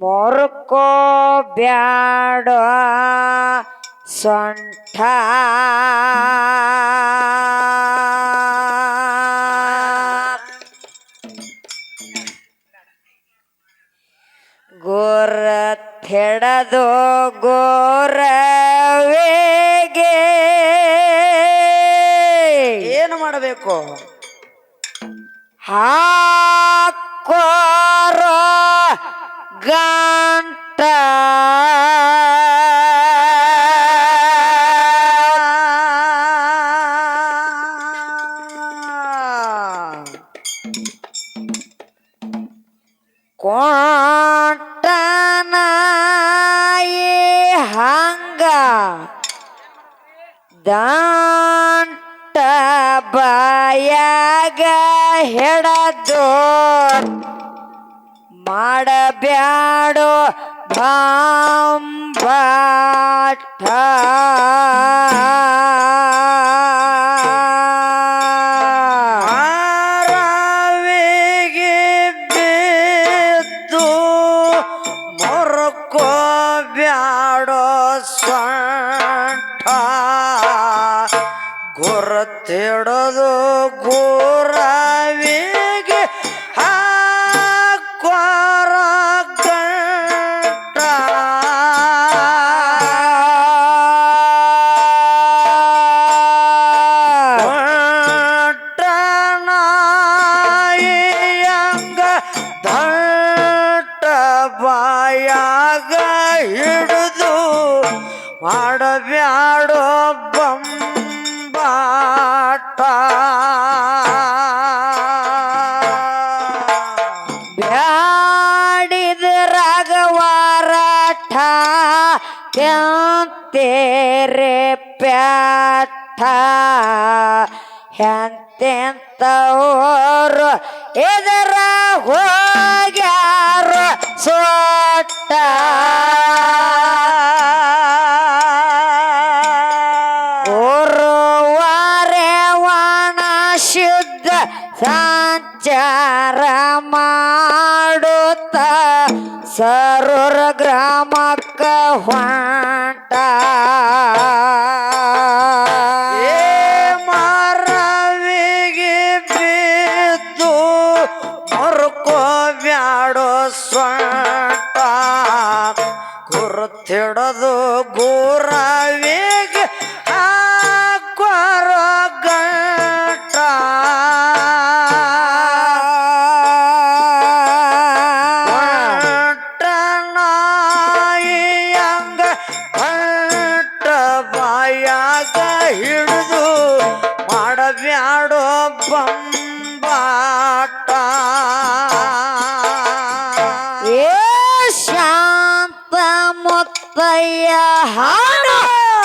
ಮೊರ್ಕೋ ಬ್ಯಾಡ ಸೊಂಠ. ಗೋರ ತೆಡದು ಗೋರವೇಗೆ ಏನು ಮಾಡಬೇಕು? ಹಾಕೋರ ಗಂಟ ಕೋಟನಾಯಿ ಹಂಗ ದಂಟ ಬಾಯಾಗ ಹೆಡದು ಮಾಡಬ್ಯಾಡೋ ಭಾಂಬಾಟ ಮಾರವಿಗೆ ಬಿದ್ದು ಮೊರಕೋ ಬ್ಯಾಡೋ ಸೊಂಟ ಗುರುತಿಡೋದು ಗುರವಿಗೆ ಹಿಡಿದು ಮಾಡಬ್ಯಾಡೋ ಬಂಬಾಟ. ಬ್ಯಾಡಿದ ರಾಗವಾರಾಠ ಕೆಂತೇರೆ ಪ್ಯಾಠ ಎಂತೆಂತವರು ಇದರ ಹೋಗ್ಯಾರ ಶುದ್ಧ ಸಂಚಾರ ಮಾಡುತ್ತ ಸರೂರ ಗ್ರಾಮಕ್ಕ ಹೊಂಟ ಗುರುತಿಡದು ಗುರವಿಗೆ ಹಾಕ್ವಾರ ಗಂಟ. ನಾಯಿಯಂಗ ಕಂಟ ಬಾಯಾಗ ಹಿಡಿದು ಹಾಡು.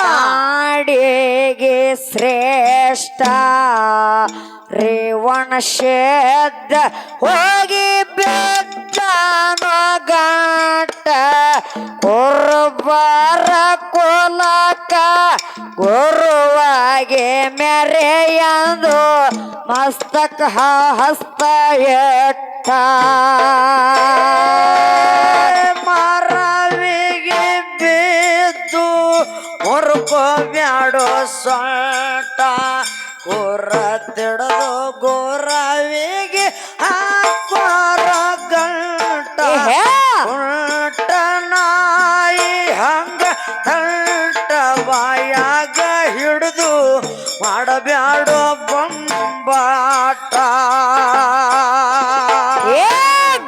ಹಾಡಿಗೆ ಶ್ರೇಷ್ಠ. ರೇವಣ ಶೇದ್ದ ಹೋಗಿ ಬೆಟ್ಟ ಗಂಟ ಕೊಲಕ ಕುಲಕ ಗುರುವಾಗೆ ಮೆರೆಯಂದು ಮಸ್ತಕ ಹಸ್ತ ಎಟ್ಟ. ಮರವಿಗೆ ಮುರುಕೋ ಬ್ಯಾಡೋ ಸೊಂಟ ಕುರ ತಿಡದು ಗೋರವಿಗೆ ಹಾಕೋರ ಗಂಟ. ಉಂಟ ನಾಯಿ ಹಂಗ ತಂಟ ಬಾಯಾಗ ಹಿಡಿದು ಮಾಡಬ್ಯಾಡೋ ಬಂಬಾಟ.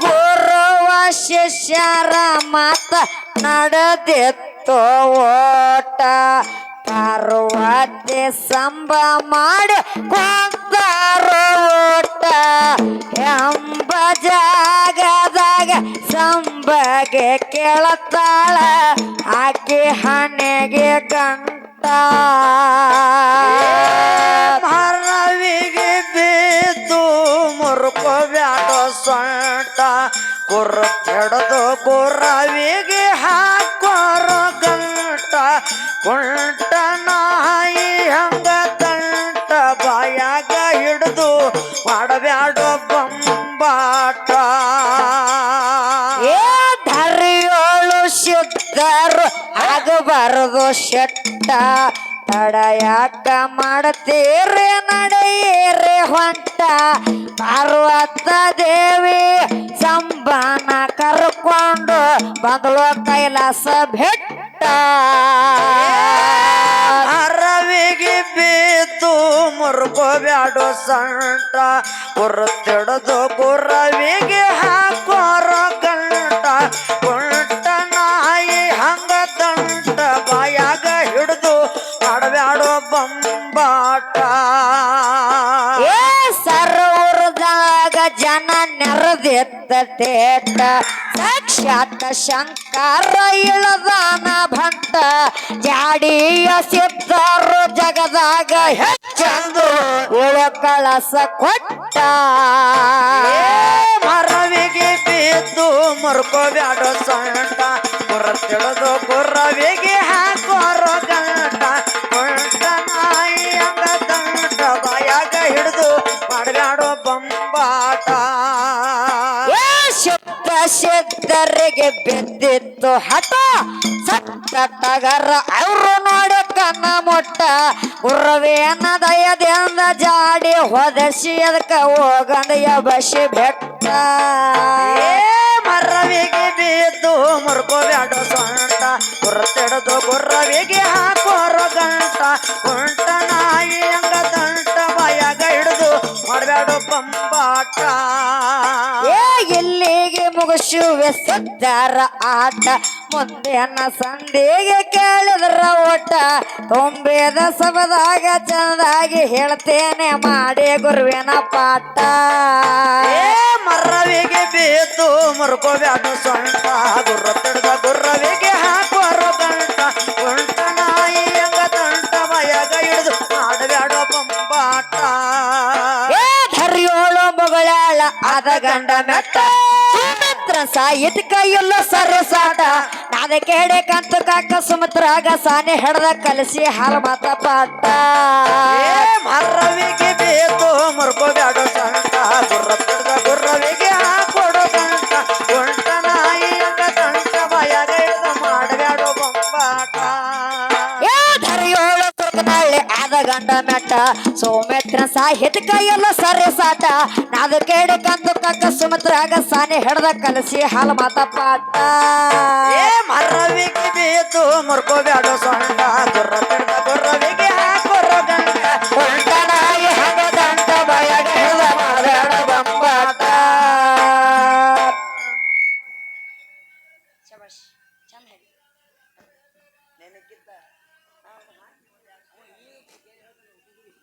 ಗುರುವ ಶಿಷ್ಯರ ಮಾತ ನಡೆದಿತ್ತು ಪಾರ್ವತಿ ಸಂಭ ಮಾಡಿ ಕೊಂದಾರು ಓಟ ಎಂಬ ಜಾಗದಾಗ ಸಂಬಗೆ ಕೇಳತ್ತಾಳ, ಆಕೆ ಹಣೆಗೆ ಗಂಟ. ಬಿದ್ದು ಮುರುಕೋ ಬ್ಯಾಡೋ ಸೊಂಟ ಕುರ್ರ ಕೆಡದು ಕುರವಿಗೆ ಶೆಟ್ಟ ತಡ ಯಾಕ ಮಾಡ್ತೀರಿ ನಡೆಯಿರಿ ಹೊಂಟ. ಪಾರ್ವತ ದೇವಿ ಸಂಬಾನ ಕರ್ಕೊಂಡು ಬಂದಳು ಕೈಲಾಸ ಭೆಟ್ಟ ಅರವಿಗೆ ಬಿದ್ದು ಮುರ್ಕೋಬ್ಯಾಡೋ ಸಂಟ. ಕುರ್ತಿಡ್ದು ಗುರವಿಗೆ ಆಡಬ್ಯಾಡೋ ಬಂಬಾಟ. ಏ ಸರ್ವದಾಗ ಜನ ನೆರೆದಿದ್ದ ತೇಟ. ಸಾಕ್ಷಾತ್ ಶಂಕರ ಇಳದಾನ ಭಂಟ. ಜಾಡಿಯ ಸಿದ್ಧರು ಜಗದಾಗ ಹೆಚ್ಚಂದು ಉಳು ಕಳಸ ಕೊಟ್ಟ. ಮರವಿಗೆ ಬಿದ್ದು ಮುರ್ಕೋಬ್ಯಾಡೋ ಸಂಟ. ತಿಳಿದು ಗುರವಿಗೆ ಸಿದ್ಧರಿಗೆ ಬಿದ್ದಿತ್ತು ಹಠ. ಸತ್ತ ಟಗರ ಅವರು ನೋಡಿ ಕನ್ನ ಮೊಟ್ಟ. ಗುರ್ರವೇನ ದಯದಿಂದ ಜಾಡಿ ಹೊದಸಿ ಅದಕ್ಕೆ ಹೋಗಂದಯ ಬಸಿ ಬೆಟ್ಟ. ಮರವಿಗೆ ಬಿದ್ದು ಮುರ್ಕೋಬ್ಯಾಡೋ ಸೊಂಟ. ಕುರ್ತಿಡ್ದು ಗುರ್ರವಿಗೆ ಹಾಕೋರ ಗಂಟ ಇಲ್ಲಿಗೆ ಸದ್ದಾರ ಆಟ ಅನ್ನ ಸಂದಿಗೆ ಕೇಳಿದ್ರ ಓಟ ತುಂಬಿದ ಸಬದಾಗ ಚಂದಾಗಿ ಹೇಳ್ತೇನೆ ಮಾಡಿ ಗುರುವಿನ ಪಾಠ. ಏ ಮರವಿಗೆ ಮುರ್ಕೋವೆ ಮುರ್ಕೋಬ್ಯಾಡೋ ಸೊಂಟ. ಗುರ್ರ ತಿಡ್ದ ಗುರ್ರವಿಗೆ ಹಾಕೋರ ಗಂಟ. ಗುಂಟ ನಾಯಿ ಅಂಗ ತಂಟ ಮಯಗ ಹಿಡಿದು ಮಾಡಬೇಡ ಬಂಬಾಟ. ಏ ಧರ್ಯೋಳು ಮಗಳಾಳ ಆದ ಗಂಡ ಮೆಟ್ಟ. ಸುಮಿತ್ರ ಕೈಯಲ್ಲ ಇಲ್ಲ ಸರಸಾಟ ನಾದ ಕೇಡೆ ಕಂತು ಕಾಕ ಸುಮತ್ರಾಗ ಸಾನೆ ಹಿಡ್ದ ಕಲಸಿ ಹಾಲು ಮಾತ ಪಾಟ ಆದ ನಟ ಮೆಟ್ಟ ಸಾಹಿತ್ ಕೈಯಲ್ಲ ಸರಿ ಸಾಟ. ನಾದ ಕೇಡೆ ಕಂತು ಕಾಕ ಸುಮಿತ್ರಾಗ ಸಾನೆ ಹಿಡ್ದ ಕಲಸಿ ಹಾಲು ಮಾತ ಪಾಟ ಏ ಮರವಿಗೆ ಮುರ್ಕೋಬೇಡ ಸೊಂಡ ಗುರ್ರ ತಿಡ್ದ